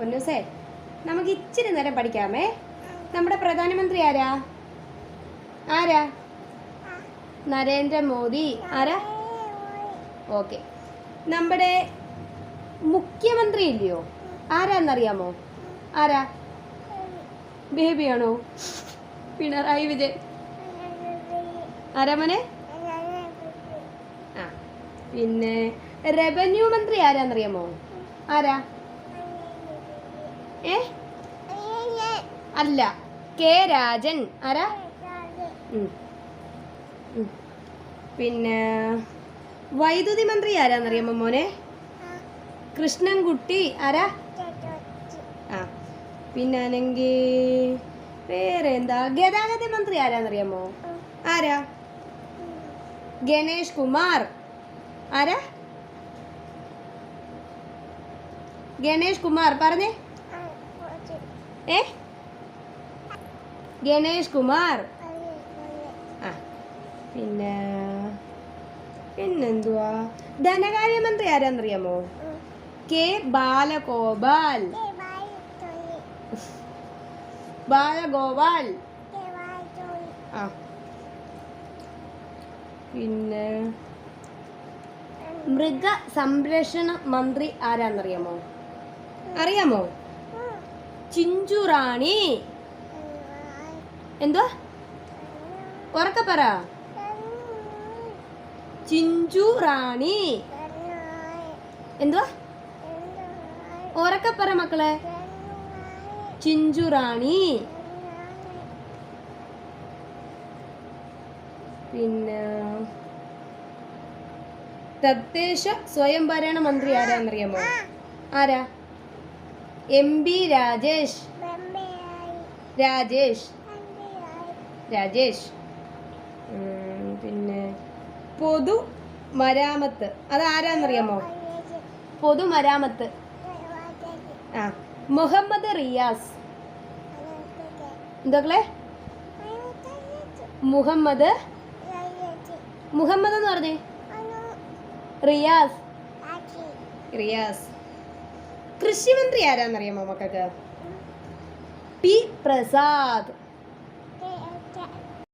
പൊന്നൂസേ നമുക്ക് ഇച്ചിരി നേരം പഠിക്കാമേ. നമ്മുടെ പ്രധാനമന്ത്രി ആരാ? ആരാ? നരേന്ദ്രമോദി. ആരാ? ഓക്കെ. നമ്മുടെ മുഖ്യമന്ത്രി ഇല്ലയോ ആരാന്നറിയാമോ? ആരാ? ബേബിയാണോ? പിണറായി വിജയൻ. ആരാ മോനെ? ആ. പിന്നെ റവന്യൂ മന്ത്രി ആരാന്നറിയാമോ? ആരാ? ഏ? അല്ല കെ രാജൻ. ആരാ. പിന്നെ വൈദ്യുതി മന്ത്രി ആരാന്നറിയാമോ മോനെ? കൃഷ്ണൻകുട്ടി. ആരാ? ആ. പിന്നെ ആണെങ്കിൽ വേറെ എന്താ? ഗതാഗത മന്ത്രി ആരാന്നറിയാമോ? ആരാ? ഗണേഷ് കുമാർ. ആരാ? ഗണേഷ് കുമാർ. പറഞ്ഞേ. ഏ ഗണേഷ് കുമാർ ആ പിന്നെ പിന്നെന്തുവാ? ധനകാര്യമന്ത്രി ആരാന്നറിയാമോ കെ ബാലഗോപാൽ. ബാലഗോപാൽ. ആ. പിന്നെ മൃഗ സംരക്ഷണ മന്ത്രി ആരാന്നറിയാമോ? അറിയാമോ? ചിഞ്ചു റാണി. എന്തുവാ? ഉറക്ക പറ. ചിഞ്ചു റാണി. എന്തുവാ? ഉറക്ക പറ മക്കളെ. ചിഞ്ചു റാണി. പിന്നെ തദ്ദേശ സ്വയംഭരണ മന്ത്രി ആരാന്നറിയാമോ? ആരാ? M B Rajesh. Rajesh. Rajesh. പിന്നെ പൊതു മരാമത്ത്. അത് ആരാന്നറിയാമോ? പൊതുമരാമത്ത് ആ മുഹമ്മദ് റിയാസ്. എന്തൊക്കെ മുഹമ്മദ്. മുഹമ്മദ് എന്ന് പറഞ്ഞേ? റിയാസ്. റിയാസ്. കൃഷിമന്ത്രി ആരാന്നറിയാമോ മക്കൾക്ക്? പി പ്രസാദ്.